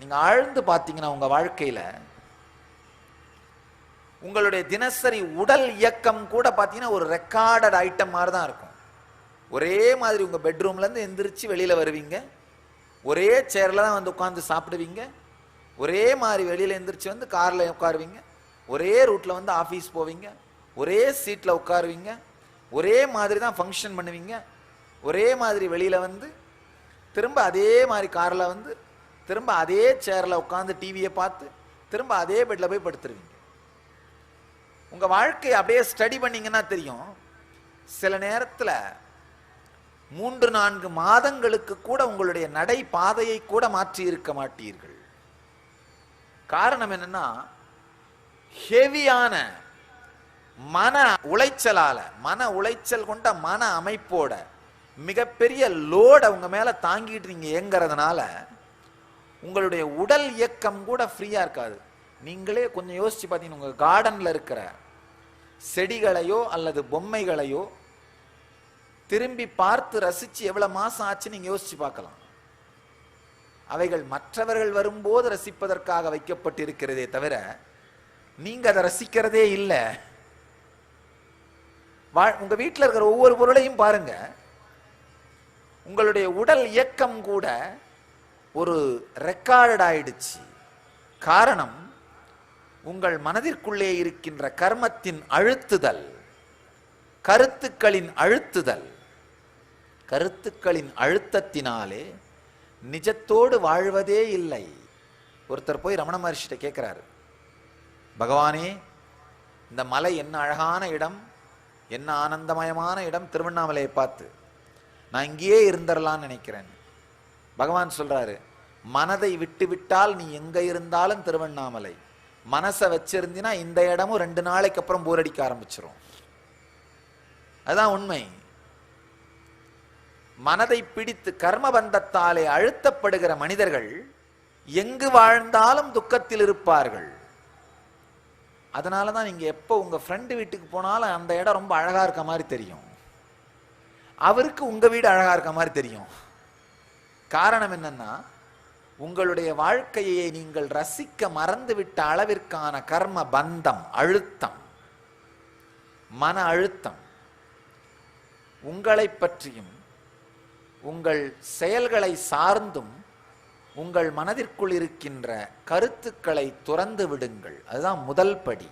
நீங்க ஆழ்ந்து பார்த்தீங்கன்னா உங்க வாழ்க்கையில உங்களுடைய தினசரி உடல் இயக்கம் கூட பார்த்தீங்கன்னா ஒரு ரெக்கார்டட் ஐட்டம் மாதிரி தான் இருக்கும். ஒரே மாதிரி உங்க பெட்ரூம்ல இருந்து எந்திரிச்சு வெளியில வருவீங்க. ஒரே சேர்ல தான் வந்து உட்காந்து சாப்பிடுவீங்க. ஒரே மாதிரி வெளியில எந்திரிச்சு வந்து கார்ல உட்காருவீங்க. ஒரே ரூட்ல வந்து ஆஃபீஸ் போவீங்க. ஒரே சீட்ல உட்காருவீங்க. ஒரே மாதிரி தான் ஃபங்க்ஷன் பண்ணுவீங்க. ஒரே மாதிரி வெளியில வந்து திரும்ப அதே மாதிரி காரில் வந்து திரும்ப அதே சேரில் உட்காந்து டிவியை பார்த்து திரும்ப அதே பெட்டில் போய் படுத்துருவீங்க. உங்கள் வாழ்க்கையை அப்படியே ஸ்டடி பண்ணீங்கன்னா தெரியும். சில நேரத்தில் மூன்று நான்கு மாதங்களுக்கு கூட உங்களுடைய நடை பாதையை கூட மாற்றி இருக்க மாட்டீர்கள். காரணம் என்னன்னா ஹெவியான மன உளைச்சலால மன உளைச்சல் கொண்ட மன அமைப்போட மிகப்பெரிய லோட் அவங்க மேல தாங்கிட்டு நீங்க இயங்குறதுனால உங்களுடைய உடல் இயக்கம் கூட ஃப்ரீயா இருக்காது. நீங்களே கொஞ்சம் யோசிச்சு பார்த்தீங்கன்னா உங்க கார்டன்ல இருக்கிற செடிகளையோ அல்லது பொம்மைகளையோ திரும்பி பார்த்து ரசிச்சு எவ்வளவு மாசம் ஆச்சு நீங்க யோசிச்சு பார்க்கலாம். அவைகள் மற்றவர்கள் வரும்போது ரசிப்பதற்காக வைக்கப்பட்டிருக்கிறதே தவிர நீங்க அதை ரசிக்கிறதே இல்லை. வா- உங்க வீட்டில் இருக்கிற ஒவ்வொரு பொருளையும் பாருங்க. உங்களுடைய உடல் இயக்கம் கூட ஒரு ரெக்கார்டட் ஆயிடுச்சு. காரணம் உங்கள் மனதிற்குள்ளே இருக்கின்ற கர்மத்தின் அழுத்துதல் கருத்துக்களின் அழுத்துதல் கருத்துக்களின் அழுத்தத்தினாலே நிஜத்தோடு வாழ்வதே இல்லை. ஒருத்தர் போய் ரமண மகர்ஷிட்ட கேட்கிறாரு பகவானே இந்த மலை என்ன அழகான இடம் என்ன ஆனந்தமயமான இடம் திருவண்ணாமலையை பார்த்து. நான் இங்கேயே இருந்துடலான்னு நினைக்கிறேன். பகவான் சொல்றாரு மனதை விட்டு விட்டால் நீ எங்க இருந்தாலும் திருவண்ணாமலை. மனசை வச்சிருந்தினா இந்த இடமும் ரெண்டு நாளைக்கு அப்புறம் போர் அடிக்க ஆரம்பிச்சிரும். அதான் உண்மை. மனதை பிடித்து கர்ம பந்தத்தாலே அழுத்தப்படுகிற மனிதர்கள் எங்கு வாழ்ந்தாலும் துக்கத்தில் இருப்பார்கள். அதனால தான் நீங்க எப்போ உங்க ஃப்ரெண்டு வீட்டுக்கு போனாலும் அந்த இடம் ரொம்ப அழகா இருக்க மாதிரி தெரியும். அவருக்கு உங்க வீடு அழகா இருக்க மாதிரி தெரியும். காரணம் என்னன்னா உங்களுடைய வாழ்க்கையை நீங்கள் ரசிக்க மறந்துவிட்ட அளவிற்கான கர்ம பந்தம் அழுத்தம் மன அழுத்தம். உங்களை பற்றியும் உங்கள் செயல்களை சார்ந்தும் உங்கள் மனதிற்குள் இருக்கின்ற கருத்துக்களை துறந்து விடுங்கள். அதுதான் முதல் படி.